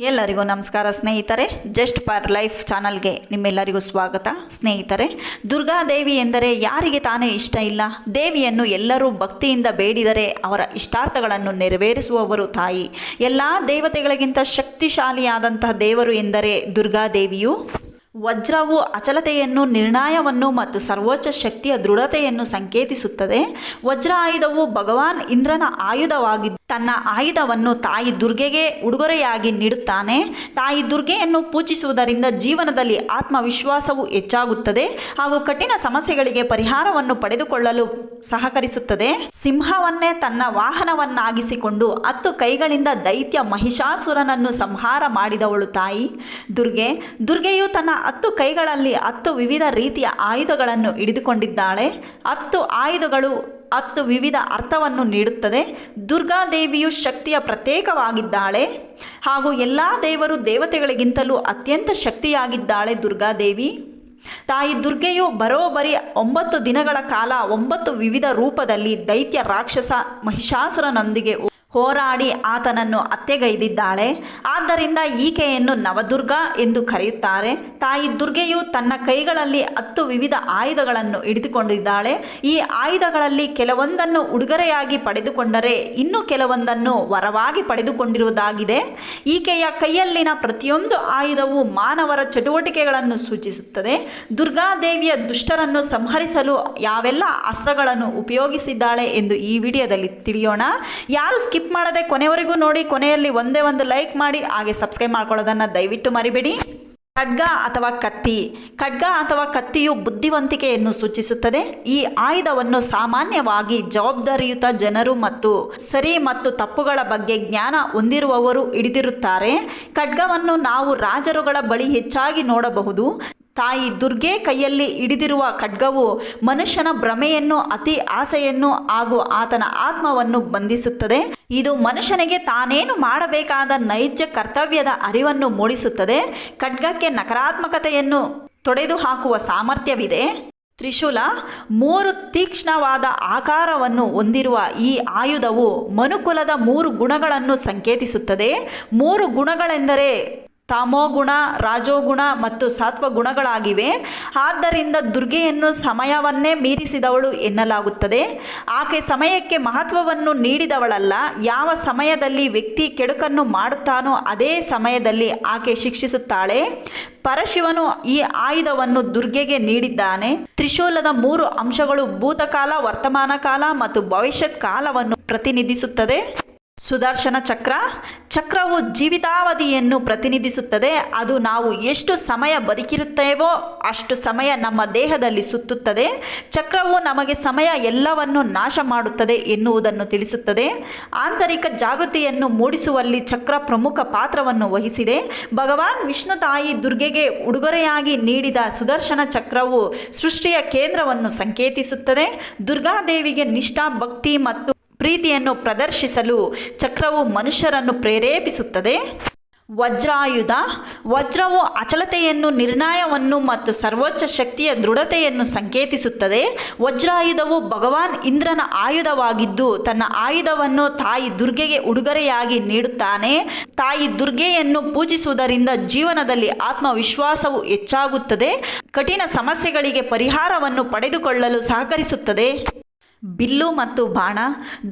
ಎಲ್ಲರಿಗೂ ನಮಸ್ಕಾರ ಸ್ನೇಹಿತರೆ, ಜಸ್ಟ್ ಫಾರ್ ಲೈಫ್ ಚಾನಲ್ಗೆ ನಿಮ್ಮೆಲ್ಲರಿಗೂ ಸ್ವಾಗತ. ಸ್ನೇಹಿತರೆ ದುರ್ಗಾದೇವಿ ಎಂದರೆ ಯಾರಿಗೆ ತಾನೇ ಇಷ್ಟ ಇಲ್ಲ? ದೇವಿಯನ್ನು ಎಲ್ಲರೂ ಭಕ್ತಿಯಿಂದ ಬೇಡಿದರೆ ಅವರ ಇಷ್ಟಾರ್ಥಗಳನ್ನು ನೆರವೇರಿಸುವವರು ತಾಯಿ. ಎಲ್ಲ ದೇವತೆಗಳಿಗಿಂತ ಶಕ್ತಿಶಾಲಿಯಾದಂತಹ ದೇವರು ಎಂದರೆ ದುರ್ಗಾದೇವಿಯು ವಜ್ರವು ಅಚಲತೆಯನ್ನು, ನಿರ್ಣಯವನ್ನು ಮತ್ತು ಸರ್ವೋಚ್ಚ ಶಕ್ತಿಯ ದೃಢತೆಯನ್ನು ಸಂಕೇತಿಸುತ್ತದೆ. ವಜ್ರ ಆಯುಧವು ಭಗವಾನ್ ಇಂದ್ರನ ಆಯುಧವಾಗಿದ್ದು ತನ್ನ ಆಯುಧವನ್ನು ತಾಯಿ ದುರ್ಗೆಗೆ ಉಡುಗೊರೆಯಾಗಿ ನೀಡುತ್ತಾನೆ. ತಾಯಿ ದುರ್ಗೆಯನ್ನು ಪೂಜಿಸುವುದರಿಂದ ಜೀವನದಲ್ಲಿ ಆತ್ಮವಿಶ್ವಾಸವು ಹೆಚ್ಚಾಗುತ್ತದೆ. ಹಾಗೂ ಕಠಿಣ ಸಮಸ್ಯೆಗಳಿಗೆ ಪರಿಹಾರವನ್ನು ಪಡೆದುಕೊಳ್ಳಲು ಸಹಕರಿಸುತ್ತದೆ. ಸಿಂಹವನ್ನೇ ತನ್ನ ವಾಹನವನ್ನಾಗಿಸಿಕೊಂಡು ಹತ್ತು ಕೈಗಳಿಂದ ದೈತ್ಯ ಮಹಿಷಾಸುರನನ್ನು ಸಂಹಾರ ಮಾಡಿದವಳು ತಾಯಿ. ದುರ್ಗೆ, ದುರ್ಗೆಯು ತನ್ನ ಹತ್ತು ಕೈಗಳಲ್ಲಿ ಹತ್ತು ವಿವಿಧ ರೀತಿಯ ಆಯುಧಗಳನ್ನು ಹಿಡಿದುಕೊಂಡಿದ್ದಾಳೆ. ಹತ್ತು ಆಯುಧಗಳು ಹತ್ತು ವಿವಿಧ ಅರ್ಥವನ್ನು ನೀಡುತ್ತದೆ. ದುರ್ಗಾದೇವಿಯು ಶಕ್ತಿಯ ಪ್ರತ್ಯೇಕವಾಗಿದ್ದಾಳೆ. ಹಾಗೂ ಎಲ್ಲ ದೇವರು ದೇವತೆಗಳಿಗಿಂತಲೂ ಅತ್ಯಂತ ಶಕ್ತಿಯಾಗಿದ್ದಾಳೆ ದುರ್ಗಾದೇವಿ ತಾಯಿ ದುರ್ಗೆಯು ಬರೋಬರಿ ಒಂಬತ್ತು ದಿನಗಳ ಕಾಲ ಒಂಬತ್ತು ವಿವಿಧ ರೂಪದಲ್ಲಿ ದೈತ್ಯ ರಾಕ್ಷಸ ಮಹಿಷಾಸುರನೊಂದಿಗೆ ಹೋರಾಡಿ ಆತನನ್ನು ಅತ್ತೆಗೈದಿದ್ದಾಳೆ. ಆದ್ದರಿಂದ ಈಕೆಯನ್ನು ನವದುರ್ಗ ಎಂದು ಕರೆಯುತ್ತಾರೆ. ತಾಯಿ ದುರ್ಗೆಯು ತನ್ನ ಕೈಗಳಲ್ಲಿ ಹತ್ತು ವಿವಿಧ ಆಯುಧಗಳನ್ನು ಹಿಡಿದುಕೊಂಡಿದ್ದಾಳೆ. ಈ ಆಯುಧಗಳಲ್ಲಿ ಕೆಲವೊಂದನ್ನು ಉಡುಗೊರೆಯಾಗಿ ಪಡೆದುಕೊಂಡರೆ ಇನ್ನು ಕೆಲವೊಂದನ್ನು ವರವಾಗಿ ಪಡೆದುಕೊಂಡಿರುವುದಾಗಿದೆ. ಈಕೆಯ ಕೈಯಲ್ಲಿನ ಪ್ರತಿಯೊಂದು ಆಯುಧವು ಮಾನವರ ಚಟುವಟಿಕೆಗಳನ್ನು ಸೂಚಿಸುತ್ತದೆ. ದುರ್ಗಾದೇವಿಯ ದುಷ್ಟರನ್ನು ಸಂಹರಿಸಲು ಯಾವೆಲ್ಲ ಅಸ್ತ್ರಗಳನ್ನು ಉಪಯೋಗಿಸಿದ್ದಾಳೆ ಎಂದು ಈ ವಿಡಿಯೋದಲ್ಲಿ ತಿಳಿಯೋಣ. ಯಾರು ಸ್ಕಿಪ್ ಮಾಡದೆ ಕೊನೆವರೆಗೂ ನೋಡಿ, ಕೊನೆಯಲ್ಲಿ ಒಂದೇ ಒಂದು ಲೈಕ್ ಮಾಡಿ, ಹಾಗೆ ಸಬ್ಸ್ಕ್ರೈಬ್ ಮಾಡ್ಕೊಳ್ಳೋದನ್ನು ದಯವಿಟ್ಟು ಮರಿಬೇಡಿ. ಖಡ್ಗ ಅಥವಾ ಕತ್ತಿ. ಖಡ್ಗ ಅಥವಾ ಕತ್ತಿಯು ಬುದ್ಧಿವಂತಿಕೆಯನ್ನು ಸೂಚಿಸುತ್ತದೆ. ಈ ಆಯುಧವನ್ನು ಸಾಮಾನ್ಯವಾಗಿ ಜವಾಬ್ದಾರಿಯುತ ಜನರು ಮತ್ತು ಸರಿ ಮತ್ತು ತಪ್ಪುಗಳ ಬಗ್ಗೆ ಜ್ಞಾನ ಹೊಂದಿರುವವರು ಹಿಡಿದಿರುತ್ತಾರೆ. ಖಡ್ಗವನ್ನು ನಾವು ರಾಜರುಗಳ ಬಳಿ ಹೆಚ್ಚಾಗಿ ನೋಡಬಹುದು. ತಾಯಿ ದುರ್ಗೆ ಕೈಯಲ್ಲಿ ಹಿಡಿದಿರುವ ಖಡ್ಗವು ಮನುಷ್ಯನ ಭ್ರಮೆಯನ್ನು, ಅತಿ ಆಸೆಯನ್ನು ಹಾಗೂ ಆತನ ಆತ್ಮವನ್ನು ಬಂಧಿಸುತ್ತದೆ. ಇದು ಮನುಷ್ಯನಿಗೆ ತಾನೇನು ಮಾಡಬೇಕಾದ ನೈಜ ಕರ್ತವ್ಯದ ಅರಿವನ್ನು ಮೂಡಿಸುತ್ತದೆ. ಖಡ್ಗಕ್ಕೆ ನಕಾರಾತ್ಮಕತೆಯನ್ನು ತೊಡೆದು ಹಾಕುವ ಸಾಮರ್ಥ್ಯವಿದೆ. ತ್ರಿಶೂಲ, ಮೂರು ತೀಕ್ಷ್ಣವಾದ ಆಕಾರವನ್ನು ಹೊಂದಿರುವ ಈ ಆಯುಧವು ಮನುಕುಲದ ಮೂರು ಗುಣಗಳನ್ನು ಸಂಕೇತಿಸುತ್ತದೆ. ಮೂರು ಗುಣಗಳೆಂದರೆ ತಮೋಗುಣ, ರಾಜೋಗುಣ ಮತ್ತು ಸಾತ್ವ ಗುಣಗಳಾಗಿವೆ ಆದ್ದರಿಂದ ದುರ್ಗೆಯನ್ನು ಸಮಯವನ್ನೇ ಮೀರಿಸಿದವಳು ಎನ್ನಲಾಗುತ್ತದೆ. ಆಕೆ ಸಮಯಕ್ಕೆ ಮಹತ್ವವನ್ನು ನೀಡಿದವಳಲ್ಲ, ಯಾವ ಸಮಯದಲ್ಲಿ ವ್ಯಕ್ತಿ ಕೆಡುಕನ್ನು ಮಾಡುತ್ತಾನೋ ಅದೇ ಸಮಯದಲ್ಲಿ ಆಕೆ ಶಿಕ್ಷಿಸುತ್ತಾಳೆ. ಪರಶಿವನು ಈ ಆಯುಧವನ್ನು ದುರ್ಗೆಗೆ ನೀಡಿದ್ದಾನೆ. ತ್ರಿಶೂಲದ ಮೂರು ಅಂಶಗಳು ಭೂತಕಾಲ ವರ್ತಮಾನ ಕಾಲ ಮತ್ತು ಭವಿಷ್ಯತ್ ಕಾಲವನ್ನು ಪ್ರತಿನಿಧಿಸುತ್ತದೆ. ಸುದರ್ಶನ ಚಕ್ರ. ಚಕ್ರವು ಜೀವಿತಾವಧಿಯನ್ನು ಪ್ರತಿನಿಧಿಸುತ್ತದೆ. ಅದು ನಾವು ಎಷ್ಟು ಸಮಯ ಬದುಕಿರುತ್ತೇವೋ ಅಷ್ಟು ಸಮಯ ನಮ್ಮ ದೇಹದಲ್ಲಿ ಸುತ್ತುತ್ತದೆ. ಚಕ್ರವು ನಮಗೆ ಸಮಯ ಎಲ್ಲವನ್ನು ನಾಶ ಮಾಡುತ್ತದೆ ಎನ್ನುವುದನ್ನು ತಿಳಿಸುತ್ತದೆ. ಆಂತರಿಕ ಜಾಗೃತಿಯನ್ನು ಮೂಡಿಸುವಲ್ಲಿ ಚಕ್ರ ಪ್ರಮುಖ ಪಾತ್ರವನ್ನು ವಹಿಸಿದೆ. ಭಗವಾನ್ ವಿಷ್ಣು ತಾಯಿ ದುರ್ಗೆಗೆ ಉಡುಗೊರೆಯಾಗಿ ನೀಡಿದ ಸುದರ್ಶನ ಚಕ್ರವು ಸೃಷ್ಟಿಯ ಕೇಂದ್ರವನ್ನು ಸಂಕೇತಿಸುತ್ತದೆ. ದುರ್ಗಾದೇವಿಗೆ ನಿಷ್ಠಾ ಭಕ್ತಿ ಮತ್ತು ಪ್ರೀತಿಯನ್ನು ಪ್ರದರ್ಶಿಸಲು ಚಕ್ರವು ಮನುಷ್ಯರನ್ನು ಪ್ರೇರೇಪಿಸುತ್ತದೆ. ವಜ್ರಾಯುಧ, ವಜ್ರವು ಅಚಲತೆಯನ್ನು, ನಿರ್ಣಯವನ್ನು ಮತ್ತು ಸರ್ವೋಚ್ಚ ಶಕ್ತಿಯ ದೃಢತೆಯನ್ನು ಸಂಕೇತಿಸುತ್ತದೆ. ವಜ್ರಾಯುಧವು ಭಗವಾನ್ ಇಂದ್ರನ ಆಯುಧವಾಗಿದ್ದು, ತನ್ನ ಆಯುಧವನ್ನು ತಾಯಿ ದುರ್ಗೆಗೆ ಉಡುಗೊರೆಯಾಗಿ ನೀಡುತ್ತಾನೆ. ತಾಯಿ ದುರ್ಗೆಯನ್ನು ಪೂಜಿಸುವುದರಿಂದ ಜೀವನದಲ್ಲಿ ಆತ್ಮವಿಶ್ವಾಸವು ಹೆಚ್ಚಾಗುತ್ತದೆ. ಕಠಿಣ ಸಮಸ್ಯೆಗಳಿಗೆ ಪರಿಹಾರವನ್ನು ಪಡೆದುಕೊಳ್ಳಲು ಸಹಕರಿಸುತ್ತದೆ. ಬಿಲ್ಲು ಮತ್ತು ಬಾಣ.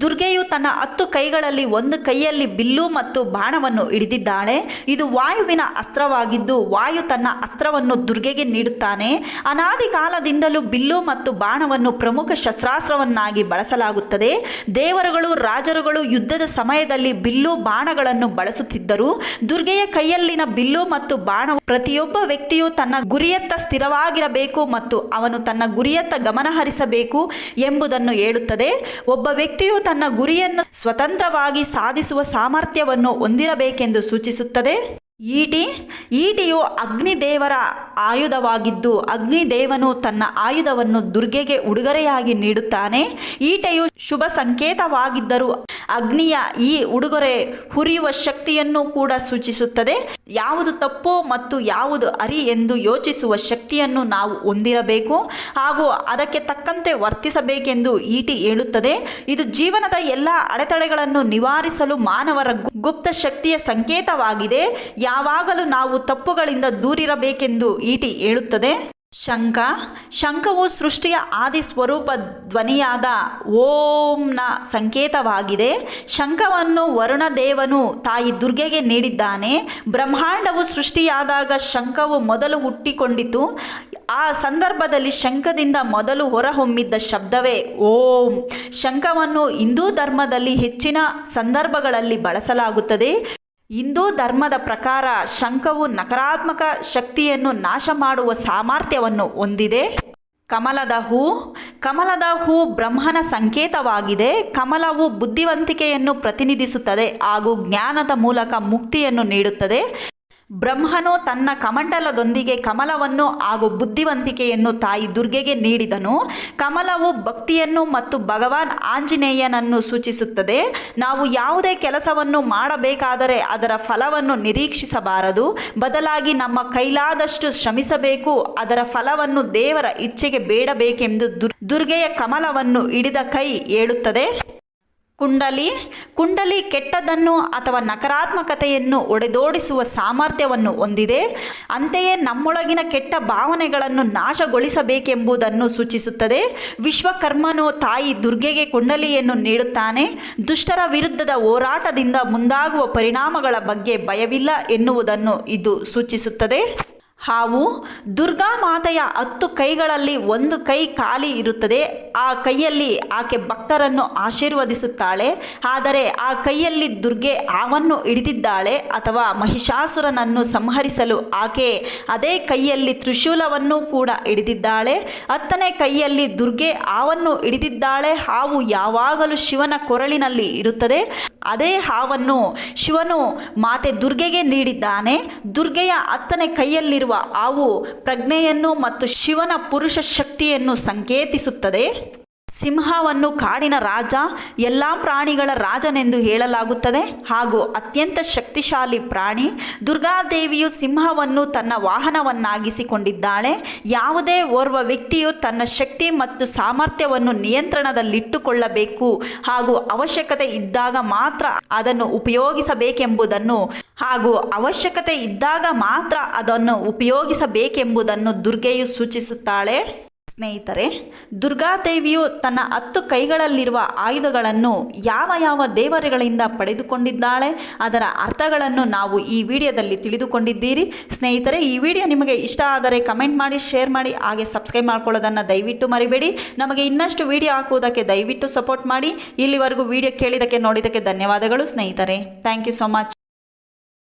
ದುರ್ಗೆಯು ತನ್ನ ಹತ್ತು ಕೈಗಳಲ್ಲಿ ಒಂದು ಕೈಯಲ್ಲಿ ಬಿಲ್ಲು ಮತ್ತು ಬಾಣವನ್ನು ಹಿಡಿದಿದ್ದಾಳೆ. ಇದು ವಾಯುವಿನ ಅಸ್ತ್ರವಾಗಿದ್ದು, ವಾಯು ತನ್ನ ಅಸ್ತ್ರವನ್ನು ದುರ್ಗೆಗೆ ನೀಡುತ್ತಾನೆ. ಅನಾದಿ ಕಾಲದಿಂದಲೂ ಬಿಲ್ಲು ಮತ್ತು ಬಾಣವನ್ನು ಪ್ರಮುಖ ಶಸ್ತ್ರಾಸ್ತ್ರವನ್ನಾಗಿ ಬಳಸಲಾಗುತ್ತದೆ. ದೇವರುಗಳು, ರಾಜರುಗಳು ಯುದ್ಧದ ಸಮಯದಲ್ಲಿ ಬಿಲ್ಲು, ಬಾಣಗಳನ್ನು ಬಳಸುತ್ತಿದ್ದರು. ದುರ್ಗೆಯ ಕೈಯಲ್ಲಿನ ಬಿಲ್ಲು ಮತ್ತು ಬಾಣ ಪ್ರತಿಯೊಬ್ಬ ವ್ಯಕ್ತಿಯು ತನ್ನ ಗುರಿಯತ್ತ ಸ್ಥಿರವಾಗಿರಬೇಕು ಮತ್ತು ಅವನು ತನ್ನ ಗುರಿಯತ್ತ ಗಮನ ಹರಿಸಬೇಕು ಎಂಬುದನ್ನು ಹೇಳುತ್ತದೆ ಒಬ್ಬ ವ್ಯಕ್ತಿಯು ತನ್ನ ಗುರಿಯನ್ನು ಸ್ವತಂತ್ರವಾಗಿ ಸಾಧಿಸುವ ಸಾಮರ್ಥ್ಯವನ್ನು ಹೊಂದಿರಬೇಕೆಂದು ಸೂಚಿಸುತ್ತದೆ. ಈಟಿ, ಈಟಿಯು ಅಗ್ನಿದೇವರ ಆಯುಧವಾಗಿದ್ದು, ಅಗ್ನಿದೇವನು ತನ್ನ ಆಯುಧವನ್ನು ದುರ್ಗೆಗೆ ಉಡುಗೊರೆಯಾಗಿ ನೀಡುತ್ತಾನೆ. ಈಟೆಯು ಶುಭ ಸಂಕೇತವಾಗಿದ್ದರೂ ಅಗ್ನಿಯ ಈ ಉಡುಗೊರೆ ಹುರಿಯುವ ಶಕ್ತಿಯನ್ನು ಕೂಡ ಸೂಚಿಸುತ್ತದೆ. ಯಾವುದು ತಪ್ಪು ಮತ್ತು ಯಾವುದು ಅರಿ ಎಂದು ಯೋಚಿಸುವ ಶಕ್ತಿಯನ್ನು ನಾವು ಹೊಂದಿರಬೇಕು. ಹಾಗೂ ಅದಕ್ಕೆ ತಕ್ಕಂತೆ ವರ್ತಿಸಬೇಕೆಂದು ಈಟಿ ಹೇಳುತ್ತದೆ. ಇದು ಜೀವನದ ಎಲ್ಲ ಅಡೆತಡೆಗಳನ್ನು ನಿವಾರಿಸಲು ಮಾನವರ ಗುಪ್ತ ಶಕ್ತಿಯ ಸಂಕೇತವಾಗಿದೆ. ಯಾವಾಗಲೂ ನಾವು ತಪ್ಪುಗಳಿಂದ ದೂರಿರಬೇಕೆಂದು ಈಟಿ ಹೇಳುತ್ತದೆ. ಶಂಖ, ಶಂಖವು ಸೃಷ್ಟಿಯ ಆದಿ ಸ್ವರೂಪ ಧ್ವನಿಯಾದ ಓಂನ ಸಂಕೇತವಾಗಿದೆ. ಶಂಖವನ್ನು ವರುಣದೇವನು ತಾಯಿ ದುರ್ಗೆಗೆ ನೀಡಿದ್ದಾನೆ. ಬ್ರಹ್ಮಾಂಡವು ಸೃಷ್ಟಿಯಾದಾಗ ಶಂಖವು ಮೊದಲು ಹುಟ್ಟಿಕೊಂಡಿತು. ಆ ಸಂದರ್ಭದಲ್ಲಿ ಶಂಖದಿಂದ ಮೊದಲು ಹೊರಹೊಮ್ಮಿದ್ದ ಶಬ್ದವೇ ಓಂ. ಶಂಖವನ್ನು ಹಿಂದೂ ಧರ್ಮದಲ್ಲಿ ಹೆಚ್ಚಿನ ಸಂದರ್ಭಗಳಲ್ಲಿ ಬಳಸಲಾಗುತ್ತದೆ. ಹಿಂದೂ ಧರ್ಮದ ಪ್ರಕಾರ ಶಂಖವು ನಕಾರಾತ್ಮಕ ಶಕ್ತಿಯನ್ನು ನಾಶ ಮಾಡುವ ಸಾಮರ್ಥ್ಯವನ್ನು ಹೊಂದಿದೆ. ಕಮಲದ ಹೂ ಕಮಲದ ಹೂ ಬ್ರಹ್ಮನ ಸಂಕೇತವಾಗಿದೆ. ಕಮಲವು ಬುದ್ಧಿವಂತಿಕೆಯನ್ನು ಪ್ರತಿನಿಧಿಸುತ್ತದೆ ಹಾಗೂ ಜ್ಞಾನದ ಮೂಲಕ ಮುಕ್ತಿಯನ್ನು ನೀಡುತ್ತದೆ. ಬ್ರಹ್ಮನು ತನ್ನ ಕಮಂಡಲದೊಂದಿಗೆ ಕಮಲವನ್ನು ಹಾಗೂ ಬುದ್ಧಿವಂತಿಕೆಯನ್ನು ತಾಯಿ ದುರ್ಗೆಗೆ ನೀಡಿದನು. ಕಮಲವು ಭಕ್ತಿಯನ್ನು ಮತ್ತು ಭಗವಾನ್ ಆಂಜನೇಯನನ್ನು ಸೂಚಿಸುತ್ತದೆ. ನಾವು ಯಾವುದೇ ಕೆಲಸವನ್ನು ಮಾಡಬೇಕಾದರೆ ಅದರ ಫಲವನ್ನು ನಿರೀಕ್ಷಿಸಬಾರದು. ಬದಲಾಗಿ ನಮ್ಮ ಕೈಲಾದಷ್ಟು ಶ್ರಮಿಸಬೇಕು. ಅದರ ಫಲವನ್ನು ದೇವರ ಇಚ್ಛೆಗೆ ಬೇಡಬೇಕೆಂದು ದುರ್ ದುರ್ಗೆಯ ಕಮಲವನ್ನು ಹಿಡಿದ ಕೈ ಹೇಳುತ್ತದೆ ಕುಂಡಲಿ ಕುಂಡಲಿ ಕೆಟ್ಟದನ್ನು ಅಥವಾ ನಕಾರಾತ್ಮಕತೆಯನ್ನು ಒಡೆದೋಡಿಸುವ ಸಾಮರ್ಥ್ಯವನ್ನು ಹೊಂದಿದೆ. ಅಂತೆಯೇ ನಮ್ಮೊಳಗಿನ ಕೆಟ್ಟ ಭಾವನೆಗಳನ್ನು ನಾಶಗೊಳಿಸಬೇಕೆಂಬುದನ್ನು ಸೂಚಿಸುತ್ತದೆ. ವಿಶ್ವಕರ್ಮನು ತಾಯಿ ದುರ್ಗೆಗೆ ಕುಂಡಲಿಯನ್ನು ನೀಡುತ್ತಾನೆ. ದುಷ್ಟರ ವಿರುದ್ಧದ ಹೋರಾಟದಿಂದ ಮುಂದಾಗುವ ಪರಿಣಾಮಗಳ ಬಗ್ಗೆ ಭಯವಿಲ್ಲ ಎನ್ನುವುದನ್ನು ಇದು ಸೂಚಿಸುತ್ತದೆ. ಹಾವು ದುರ್ಗಾ ಮಾತೆಯ ಹತ್ತು ಕೈಗಳಲ್ಲಿ ಒಂದು ಕೈ ಖಾಲಿ ಇರುತ್ತದೆ. ಆ ಕೈಯಲ್ಲಿ ಆಕೆ ಭಕ್ತರನ್ನು ಆಶೀರ್ವದಿಸುತ್ತಾಳೆ. ಆದರೆ ಆ ಕೈಯಲ್ಲಿ ದುರ್ಗೆ ಹಾವನ್ನು ಹಿಡಿದಿದ್ದಾಳೆ ಅಥವಾ ಮಹಿಷಾಸುರನನ್ನು ಸಂಹರಿಸಲು ಆಕೆ ಅದೇ ಕೈಯಲ್ಲಿ ತ್ರಿಶೂಲವನ್ನು ಕೂಡ ಹಿಡಿದಿದ್ದಾಳೆ. ಹತ್ತನೇ ಕೈಯಲ್ಲಿ ದುರ್ಗೆ ಹಾವನ್ನು ಹಿಡಿದಿದ್ದಾಳೆ. ಹಾವು ಯಾವಾಗಲೂ ಶಿವನ ಕೊರಳಿನಲ್ಲಿ ಇರುತ್ತದೆ. ಅದೇ ಹಾವನ್ನು ಶಿವನು ಮಾತೆ ದುರ್ಗೆಗೆ ನೀಡಿದ್ದಾನೆ. ದುರ್ಗೆಯ ಹತ್ತನೇ ಕೈಯಲ್ಲಿರುವ ಹಾವು ಪ್ರಜ್ಞೆಯನ್ನು ಮತ್ತು ಶಿವನ ಪುರುಷ ಶಕ್ತಿಯನ್ನು ಸಂಕೇತಿಸುತ್ತದೆ. ಸಿಂಹವನ್ನು ಕಾಡಿನ ರಾಜ, ಎಲ್ಲ ಪ್ರಾಣಿಗಳ ರಾಜನೆಂದು ಹೇಳಲಾಗುತ್ತದೆ. ಹಾಗೂ ಅತ್ಯಂತ ಶಕ್ತಿಶಾಲಿ ಪ್ರಾಣಿ ದುರ್ಗಾದೇವಿಯು ಸಿಂಹವನ್ನು ತನ್ನ ವಾಹನವನ್ನಾಗಿಸಿಕೊಂಡಿದ್ದಾಳೆ. ಯಾವುದೇ ಓರ್ವ ವ್ಯಕ್ತಿಯು ತನ್ನ ಶಕ್ತಿ ಮತ್ತು ಸಾಮರ್ಥ್ಯವನ್ನು ನಿಯಂತ್ರಣದಲ್ಲಿಟ್ಟುಕೊಳ್ಳಬೇಕು. ಹಾಗೂ ಅವಶ್ಯಕತೆ ಇದ್ದಾಗ ಮಾತ್ರ ಅದನ್ನು ಉಪಯೋಗಿಸಬೇಕೆಂಬುದನ್ನು, ಹಾಗೂ ಅವಶ್ಯಕತೆ ಇದ್ದಾಗ ಮಾತ್ರ ಅದನ್ನು ಉಪಯೋಗಿಸಬೇಕೆಂಬುದನ್ನು ದುರ್ಗೆಯು ಸೂಚಿಸುತ್ತಾಳೆ. ಸ್ನೇಹಿತರೆ ದುರ್ಗಾದೇವಿಯು ತನ್ನ ಹತ್ತು ಕೈಗಳಲ್ಲಿರುವ ಆಯುಧಗಳನ್ನು ಯಾವ ಯಾವ ದೇವರುಗಳಿಂದ ಪಡೆದುಕೊಂಡಿದ್ದಾಳೆ, ಅದರ ಅರ್ಥಗಳನ್ನು ನಾವು ಈ ವಿಡಿಯೋದಲ್ಲಿ ತಿಳಿದುಕೊಂಡಿದ್ದೀರಿ. ಸ್ನೇಹಿತರೆ, ಈ ವಿಡಿಯೋ ನಿಮಗೆ ಇಷ್ಟ ಆದರೆ ಕಮೆಂಟ್ ಮಾಡಿ, ಶೇರ್ ಮಾಡಿ, ಹಾಗೆ ಸಬ್ಸ್ಕ್ರೈಬ್ ಮಾಡ್ಕೊಳ್ಳೋದನ್ನು ದಯವಿಟ್ಟು ಮರಿಬೇಡಿ. ನಮಗೆ ಇನ್ನಷ್ಟು ವಿಡಿಯೋ ಹಾಕುವುದಕ್ಕೆ ದಯವಿಟ್ಟು ಸಪೋರ್ಟ್ ಮಾಡಿ. ಇಲ್ಲಿವರೆಗೂ ವಿಡಿಯೋ ಕೇಳಿದ್ದಕ್ಕೆ, ನೋಡಿದ್ದಕ್ಕೆ ಧನ್ಯವಾದಗಳು ಸ್ನೇಹಿತರೆ. Thank you so much.